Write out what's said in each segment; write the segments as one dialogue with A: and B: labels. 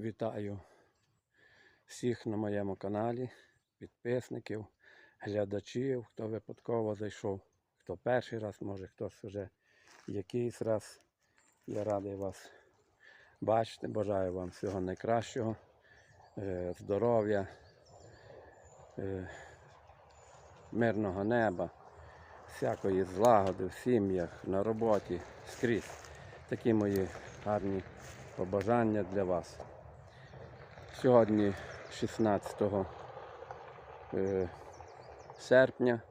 A: Вітаю всіх на моєму каналі, підписників, глядачів, хто випадково зайшов, хто перший раз, може хтось вже якийсь раз. Я радий вас бачити. Бажаю вам всього найкращого, е, здоров'я, е, мирного неба, всякої злагоди в сім'ях, на роботі, скрізь. Такі мої гарні побажання для вас. Сьогодні 16 е, серпня.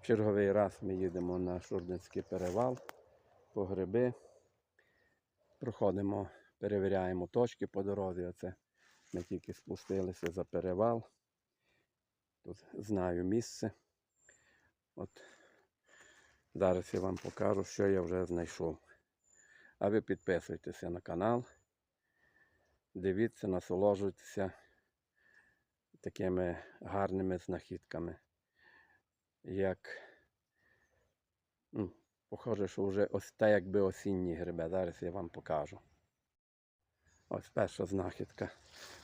A: В черговий раз ми їдемо на Шурдинський перевал по гриби. Проходимо, перевіряємо точки по дорозі. Оце ми тільки спустилися за перевал. Тут знаю місце. От зараз я вам покажу, що я вже знайшов. А ви підписуйтеся на канал. Дивіться, насолоджуйтеся такими гарними знахідками. Як ну, похоже, що вже ось те, якби осінні гриби. Зараз я вам покажу. Ось перша знахідка.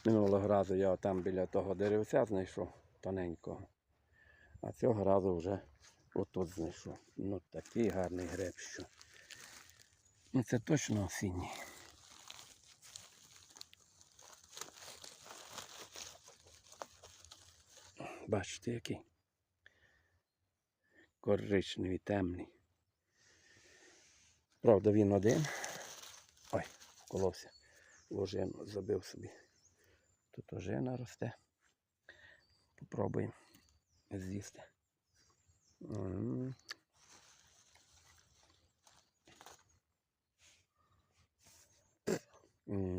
A: Минулого разу я там біля того деревця знайшов тоненького. А цього разу вже отут знайшов. Ну такий гарний гриб, що. Ну це точно осінній. Бачите, який? Коричневий, темний. Правда, він один. Ой, вколовся. Ложину забив собі. Тут ожина росте. Попробуємо з'їсти.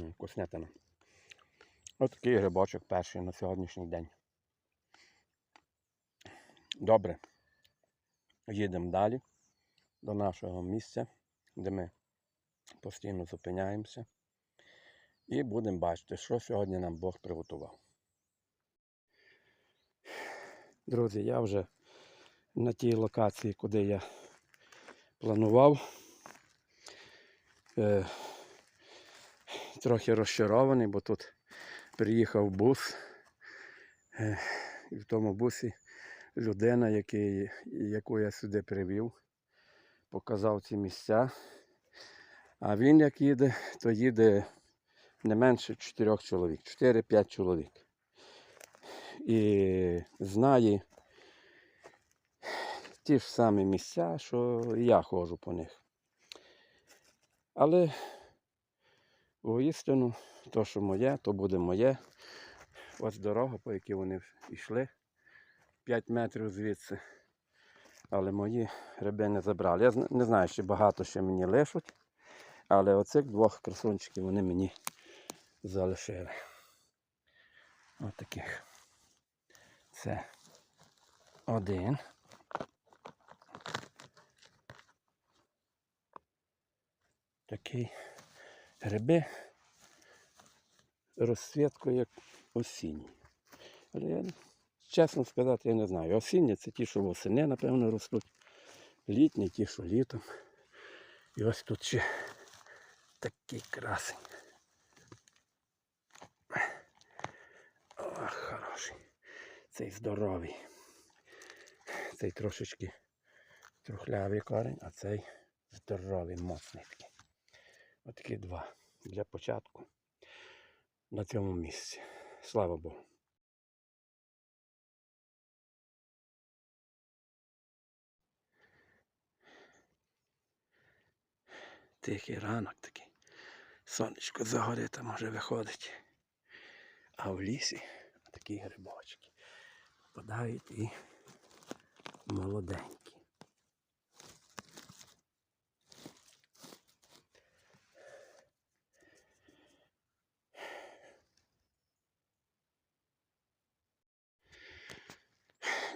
A: Вкуснятина. Ось такий грибочок перший на сьогоднішній день. Добре. Їдемо далі до нашого місця, де ми постійно зупиняємося. І будемо бачити, що сьогодні нам Бог приготував. Друзі, я вже на тій локації, куди я планував. Е, трохи розчарований, бо тут приїхав бус. Е, і в тому бусі людина, який, яку я сюди привів, показав ці місця. А він як їде, то їде не менше чотирьох чоловік, 4-5 чоловік. І знає ті ж самі місця, що я ходжу по них. Але воістину, то, що моє, то буде моє. Ось дорога, по якій вони йшли. 5 метрів звідси. Але мої гриби не забрали. Я не знаю, чи багато ще мені лишуть. Але оцих двох красунчиків вони мені залишили. Ось таких. Це один. Такий гриби розцвіткою як осінній. Чесно сказати, я не знаю. Осінні це ті, що восени, напевно, ростуть. Літні ті, що літом. І ось тут ще такий красень. Ох, хороший. Цей здоровий. Цей трошечки трухлявий корень, а цей здоровий, моцний такий. Отакі два. Для початку на цьому місці. Слава Богу. Тихий ранок такий. Сонечко загори там може виходить. А в лісі такі грибочки. Попадають і молоденькі.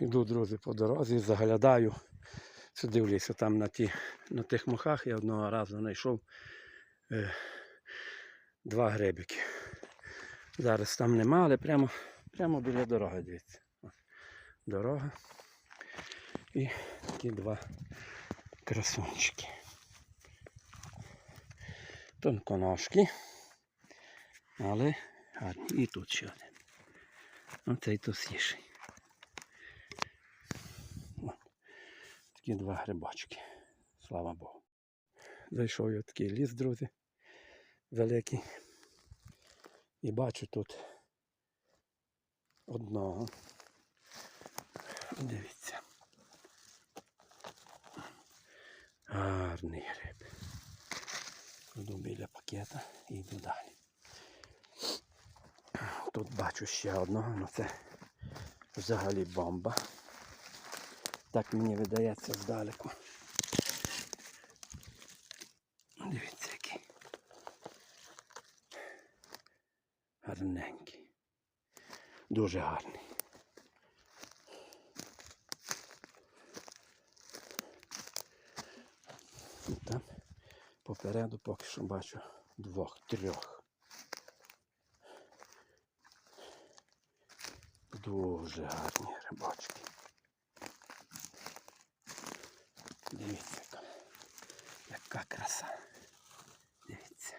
A: Йду, друзі, по дорозі, заглядаю. Сюди в лісі, там на, ті, на тих мохах я одного разу знайшов е, два грибики. Зараз там нема, але прямо, прямо біля дороги, дивіться. Дорога. І такі два красунчики. Тонконожки. Але гарні. І тут ще один. Оцей тосіший. О, Такі два грибочки. Слава Богу. Зайшов я в такий ліс, друзі, великий. І бачу тут одного. Дивіться. Гарний гриб. Кладу біля пакета і йду далі. Тут бачу ще одного, ну це взагалі бомба. Так мені видається здалеку. Дивіться який. Гарненький. Дуже гарний. І Там попереду поки що бачу двох-трьох. Дуже гарні грибочки. Дивіться, яка, яка краса. Дивіться.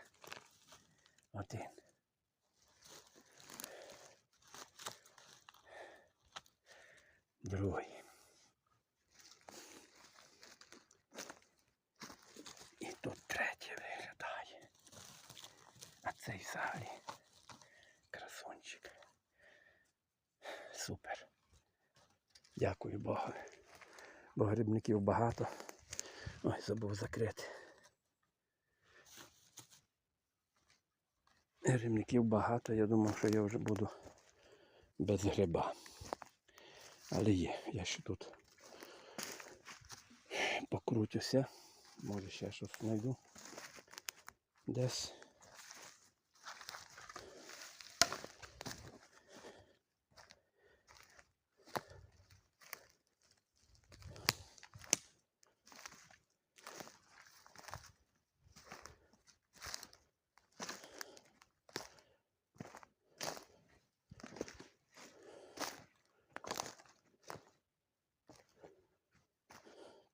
A: Один. Другий. І тут третій виглядає. А цей взагалі красунчик. Супер. Дякую Богу. Бо грибників багато. Ой, забув закрити. Грибників багато, я думав, що я вже буду без гриба. Але є, я ще тут покрутюся. Може ще щось знайду. Десь.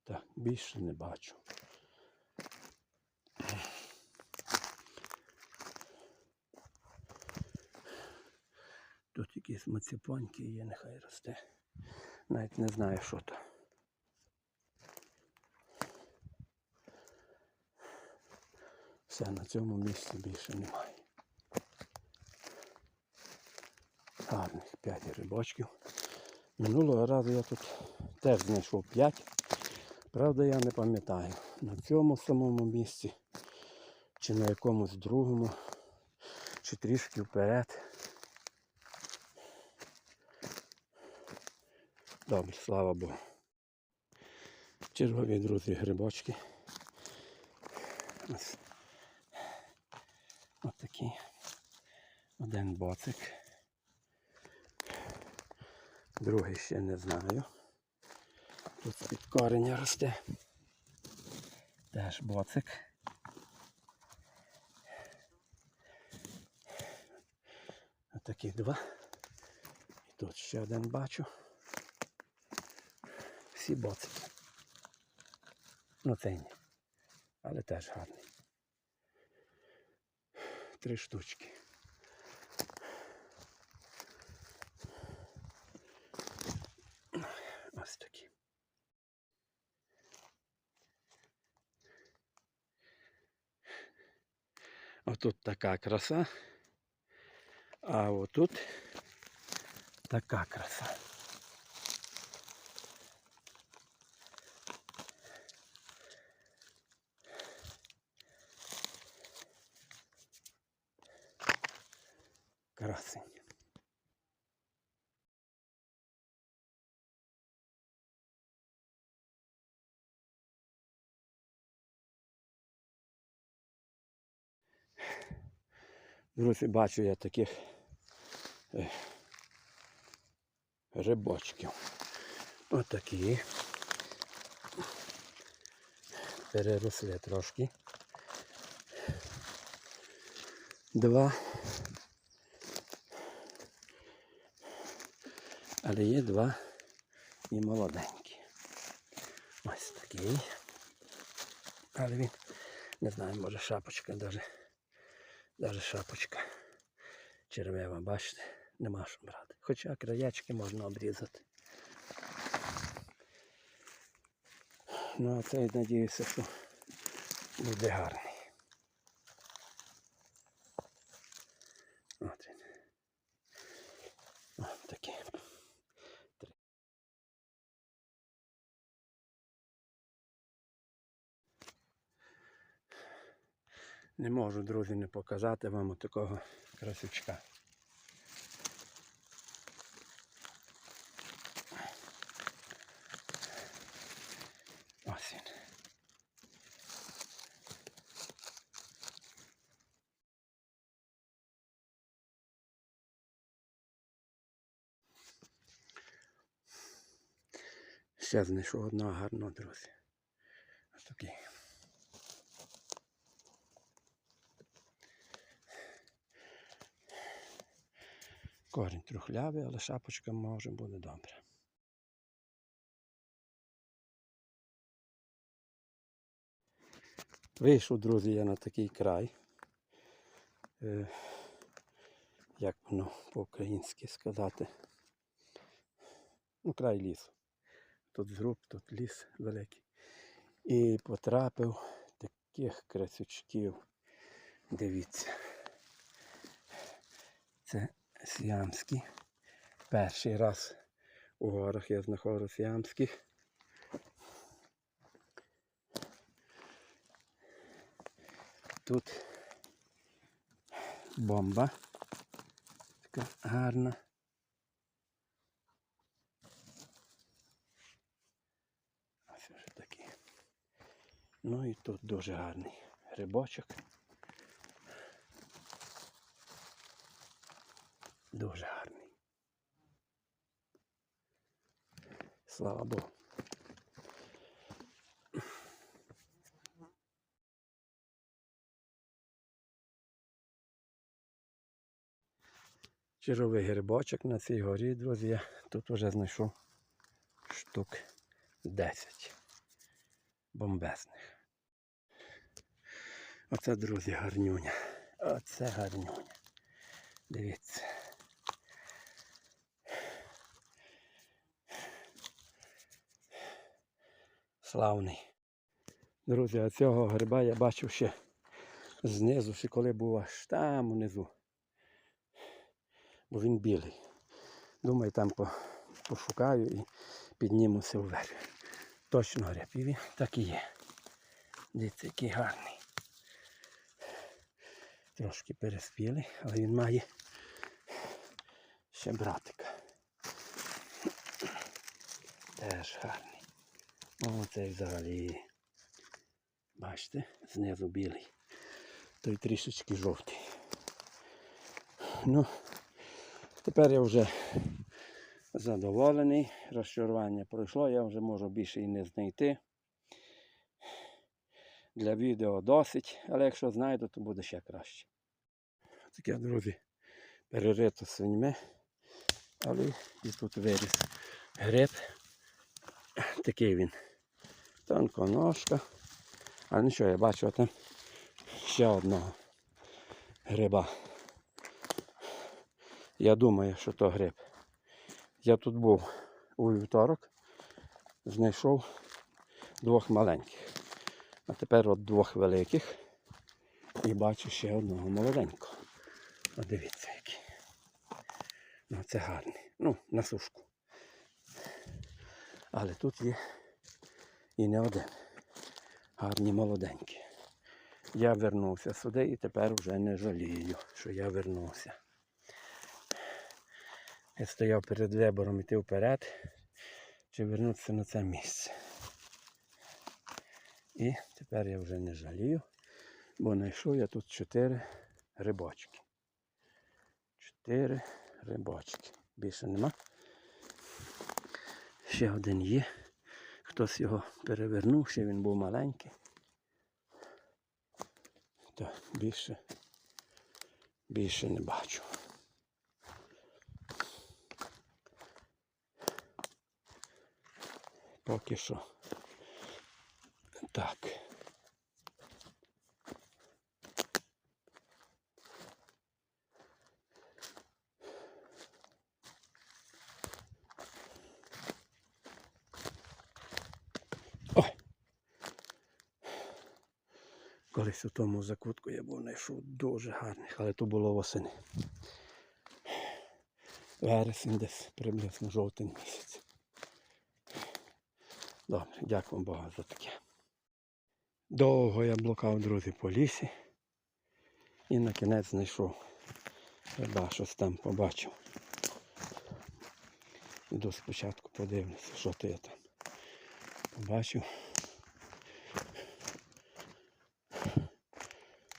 A: Так, більше не бачу. Тут якісь маціпоньки є, нехай росте. Навіть не знаю, що то. Все, на цьому місці більше немає. Гарних 5 грибочків. Минулого разу я тут теж знайшов 5. Правда, я не пам'ятаю, на цьому самому місці, чи на якомусь другому, чи трішки вперед. Добре, слава Богу. Чергові друзі грибочки. Ось. Такі. Один боцик. Другий ще не знаю. Тут з-під кореня росте. Теж боцик. Отакі два. І тут ще один бачу. Всі боцики. Ну цей ні. Але теж гарний. Три штучки. Отут така краса, а отут така краса. Красень. Друзі, бачу я таких рибочків. Отакі. Переросли трошки. Два. Але є два і молоденькі. Ось такий. Але він, не знаю, може шапочка даже. Даже шапочка. червева, бачите, нема що брати. Хоча краячки можна обрізати. Ну, а цей надіюся, що буде гарний. От він. Ось такий. Три. Не можу, друзі, не показати вам такого красючка. Ще знайшов одного гарного, друзі. Ось такий. Корінь трухлявий, але шапочка може буде добре. Вийшов, друзі, я на такий край. Е, як воно по-українськи сказати. Ну, край лісу. Тут зруб, тут ліс великий. І потрапив таких красючків. Дивіться. Це сіамські. Перший раз у горах я знаходжу сіамських. Тут бомба. Така гарна. Ось вже такі. Ну і тут дуже гарний грибочок. Дуже гарний. Слава Богу. Черговий грибочок на цій горі, друзі, я тут вже знайшов штук 10 бомбезних. Оце, друзі, гарнюня. Оце гарнюня. Дивіться. Славний. Друзі, а цього гриба я бачив ще знизу, ще коли був аж там унизу. Бо він білий. Думаю, там по, пошукаю і піднімуся вверх. Точно гриб. І він так і є. Дивіться, який гарний. Трошки переспілий, але він має ще братика. Теж гарний. О, цей взагалі. Бачите, знизу білий. Той трішечки жовтий. Ну, тепер я вже задоволений. Розчарування пройшло, я вже можу більше і не знайти. Для відео досить, але якщо знайду, то буде ще краще. Таке, друзі, перерито свиньми, але і тут виріс гриб. Такий він. Тонконожка. А ну що, я бачу там ще одного гриба. Я думаю, що то гриб. Я тут був у вівторок, знайшов двох маленьких. А тепер от двох великих. І бачу ще одного молоденького. От дивіться який. Ну це гарний. Ну, на сушку. Але тут є і не один. Гарні молоденькі. Я вернувся сюди і тепер вже не жалію, що я вернувся. Я стояв перед вибором іти вперед, чи вернутися на це місце. І тепер я вже не жалію, бо знайшов я тут чотири рибочки. Чотири рибочки. Більше нема. Ще один є. Хтось його перевернув, ще він був маленький. Та більше, більше не бачу. Поки що. Так. Колись у тому закутку я був знайшов дуже гарних, але то було восени. Вересень десь приблизно жовтень місяць. Добре, дякую Богу за таке. Довго я блукав, друзі, по лісі. І на кінець знайшов. Хіба щось там побачив. Іду спочатку подивлюся, що то я там побачив.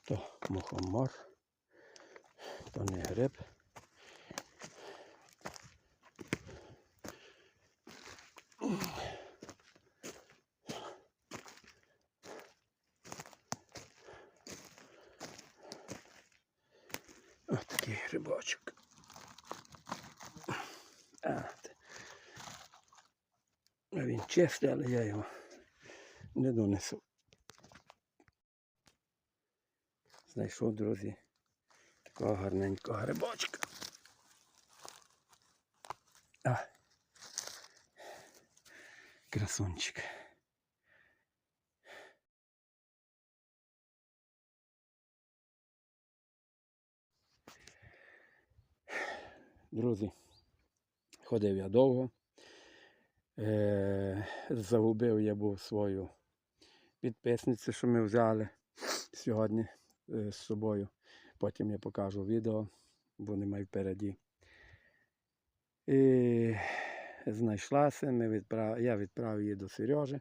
A: То мухомор, то не гриб. Ось такий грибочок. А, він чистий, але я його не донесу. Знайшов, друзі, такого гарненького грибочка. А. Красунчик. Друзі, ходив я довго. Е, загубив я був свою підписницю, що ми взяли сьогодні з собою. Потім я покажу відео, бо немає впереді. І знайшлася, ми відправ... я відправив її до Сережі,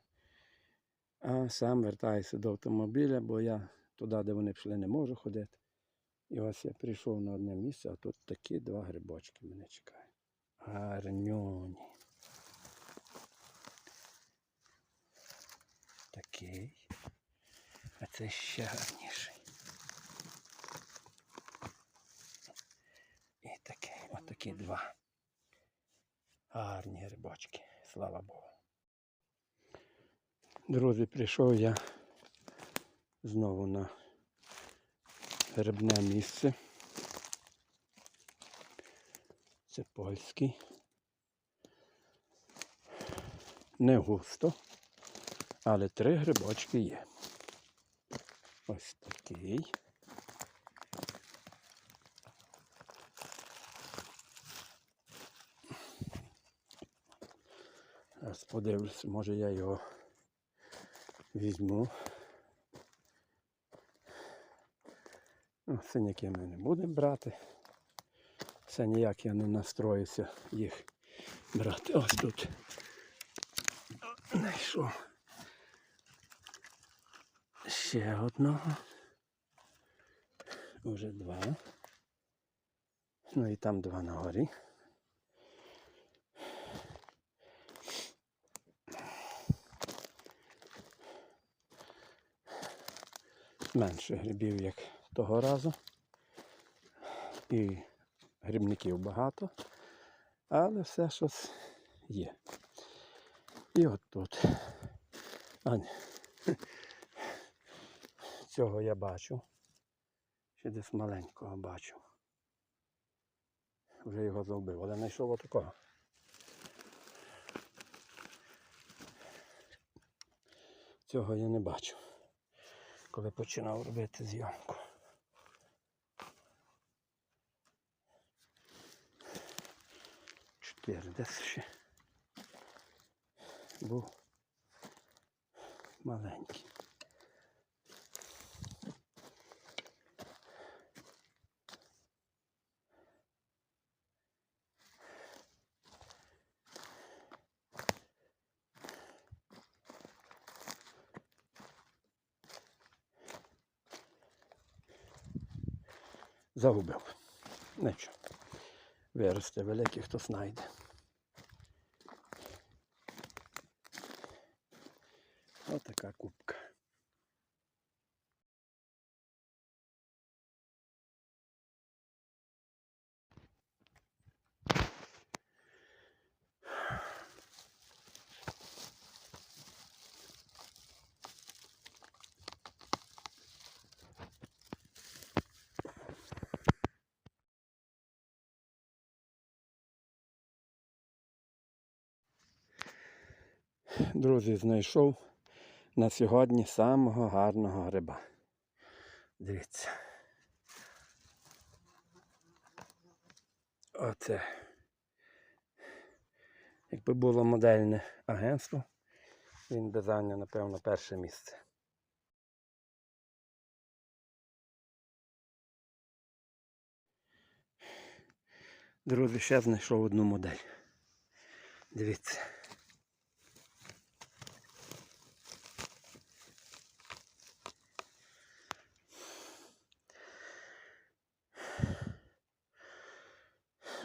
A: а сам вертаюся до автомобіля, бо я туди, де вони пішли, не можу ходити. І ось я прийшов на одне місце, а тут такі два грибочки мене чекають. Гарньоні. Такий. А це ще гарніший. І такий, два. Гарні грибочки, слава Богу. Друзі, прийшов я знову на грибне місце. Це польський. Не густо, але три грибочки є. Ось такий. Зараз подивлюся, може я його візьму. Ну, синяки ми не будемо брати. Це ніяк я не настроюся їх брати. Ось тут. Знайшов. Ще одного. Уже два. Ну і там два на горі. Менше грибів, як того разу. І грибників багато, але все щось є. І от тут. А, ні. Цього я бачу. Ще десь маленького бачу. Вже його зробив, але знайшов отакого. Цього я не бачу, коли починав робити зйомку. Чотири десь ще. Був маленький. Загубив. Нічого. Виросте великий, хто знайде. Отака кубка. Друзі, знайшов на сьогодні самого гарного гриба. Дивіться. Оце. Якби було модельне агентство, він би зайняв, напевно, перше місце. Друзі, ще знайшов одну модель. Дивіться.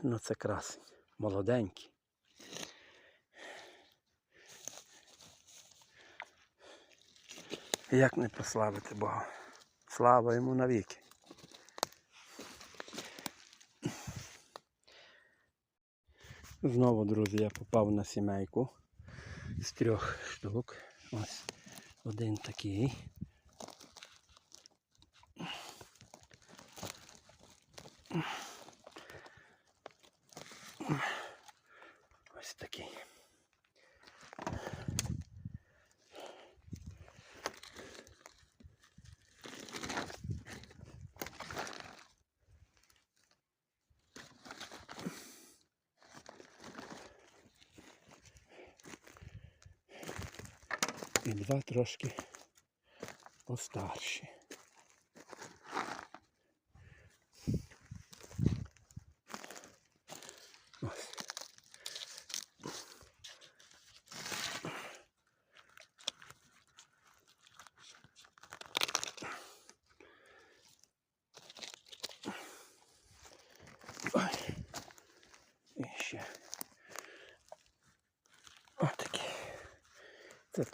A: Ну це красень. Молоденький. Як не прославити Бога? Слава йому навіки. Знову, друзі, я попав на сімейку з трьох штук. Ось один такий. Ось такий. І два трошки постарші.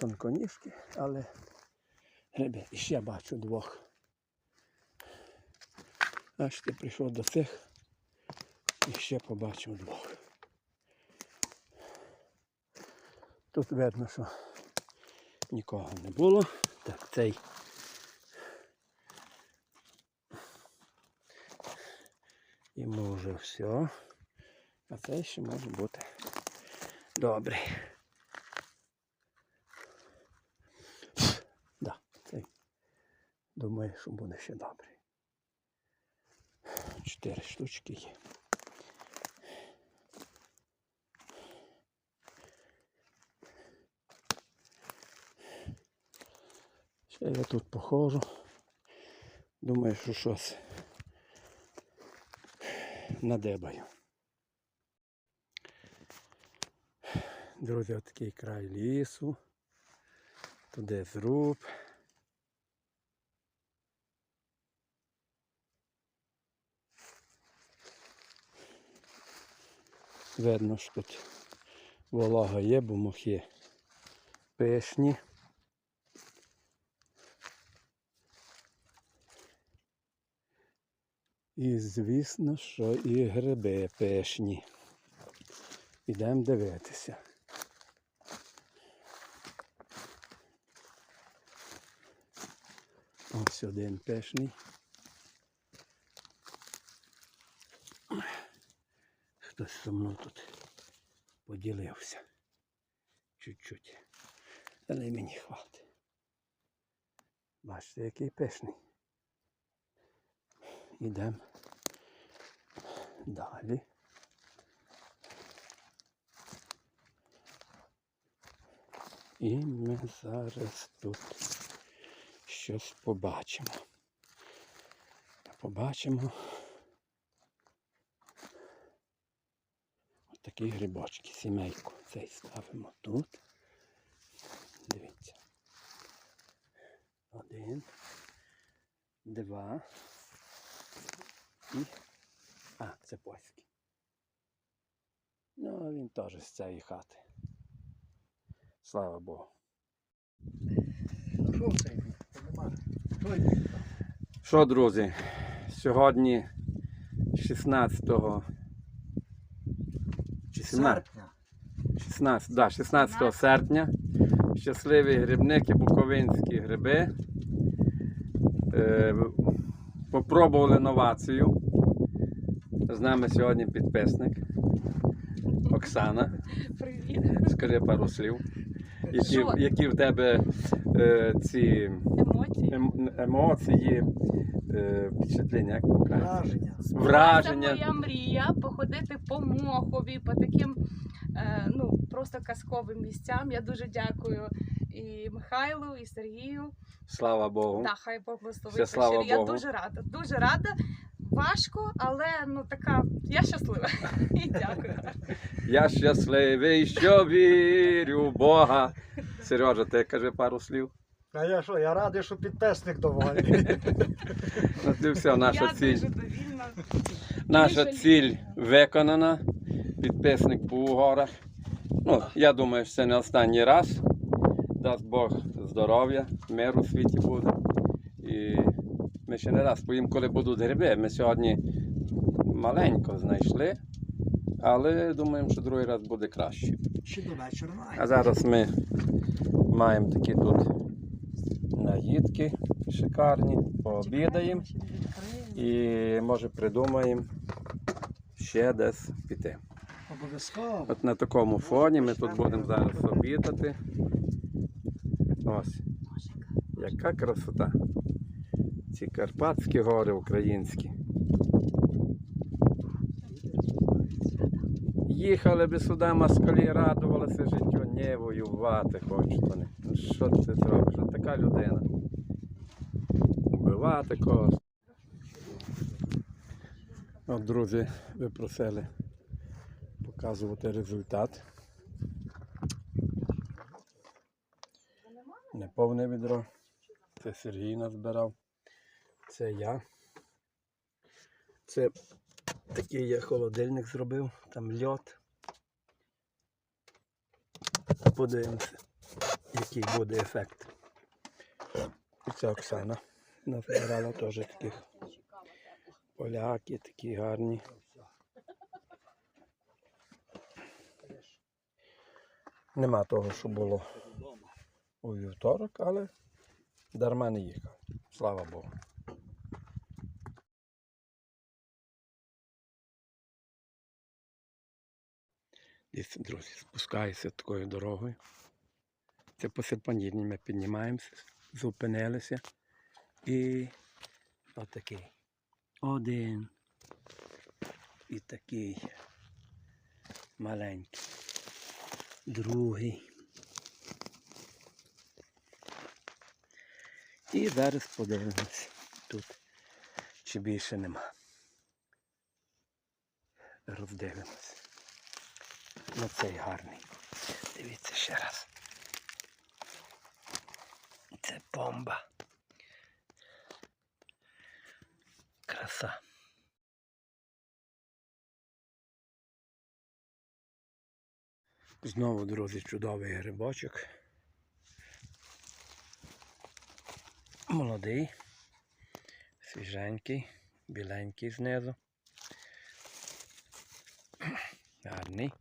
A: Тонконіжки, але гриби. Ще бачу двох. Аж ти прийшов до цих і ще побачив двох. Тут видно, що нікого не було. Так, цей. Йому вже все. А цей ще може бути добрий. Да, цей. Думаю, що буде ще добрий. Чотири штучки є. Ще я тут походжу. Думаю, що щось надебаю. Друзі, отакий край лісу. Туди зруб. Видно, що тут волога є, бо мохи пишні. І звісно, що і гриби пишні. Ідемо дивитися. Ось один пишний. Хтось со мною тут поділився. Чуть-чуть. Але мені хватить. Бачите, який пишний. Ідемо далі. І ми зараз тут щось побачимо. Побачимо такі грибочки, сімейку. Цей ставимо тут. Дивіться. Один, два. І. А, це польський. Ну, він теж з цієї хати. Слава Богу.
B: Що це? Що
A: друзі, сьогодні 16 чи 17,
B: Серпня.
A: 16, да, 16 серпня. Щасливі грибники, буковинські гриби. Е, попробували новацію. З нами сьогодні підписник Оксана.
C: Привіт.
A: Скажи пару слів. Які,
C: Що?
A: які в тебе е, ці
C: Емоції.
A: ем- емоції е, впечатлення, як?
B: Враження.
A: Враження.
C: Це моя мрія походити по Мохові, по таким е, ну, просто казковим місцям. Я дуже дякую і Михайлу, і Сергію.
A: Слава Богу.
C: Да, хай Бог благословить.
A: Все, слава.
C: Я
A: Богу.
C: дуже рада. Дуже рада. Важко, але ну така. Я щаслива. І дякую.
A: Я щасливий, що вірю в Бога. Сережа, ти кажи пару слів.
B: А я що, я радий, що підписник доволі.
A: Ну, ти все, наша
C: я
A: ціль.
C: дуже довільна.
A: Наша
C: Дуже
A: ціль виконана. Підписник по горах. Ну, я думаю, що це не останній раз. Дасть Бог здоров'я, мир у світі буде. І ми ще не раз поїм, коли будуть гриби. Ми сьогодні маленько знайшли, але думаємо, що другий раз буде краще.
B: Ще до вечора має.
A: А зараз ми маємо такі тут наїдки шикарні, пообідаємо і може придумаємо ще десь піти.
B: Обов'язково.
A: От на такому фоні ми тут будемо зараз обідати. Ось. Яка красота. Ці Карпатські гори українські. Їхали би сюди, москалі радувалися життю, не воювати хочуть вони. Ну, Що ти зробиш? Така людина. Убивати когось. От, друзі, ви просили показувати результат. Неповне відро. Це Сергій назбирав. Це я. Це такий я холодильник зробив, там льот. Подивимося, який буде ефект. І це Оксана назбирала теж таких поляки, такі гарні. Нема того, що було у вівторок, але дарма не їхав. Слава Богу. Дивіться, друзі, спускаюся такою дорогою. Це понідні ми піднімаємося, зупинилися. І отакий. Один. І такий маленький. Другий. І зараз подивимось тут, чи більше нема. Роздивимось. На цей гарний. Дивіться ще раз. Це бомба. Краса. Знову, друзі, чудовий грибочок. Молодий, свіженький, біленький знизу. Гарний.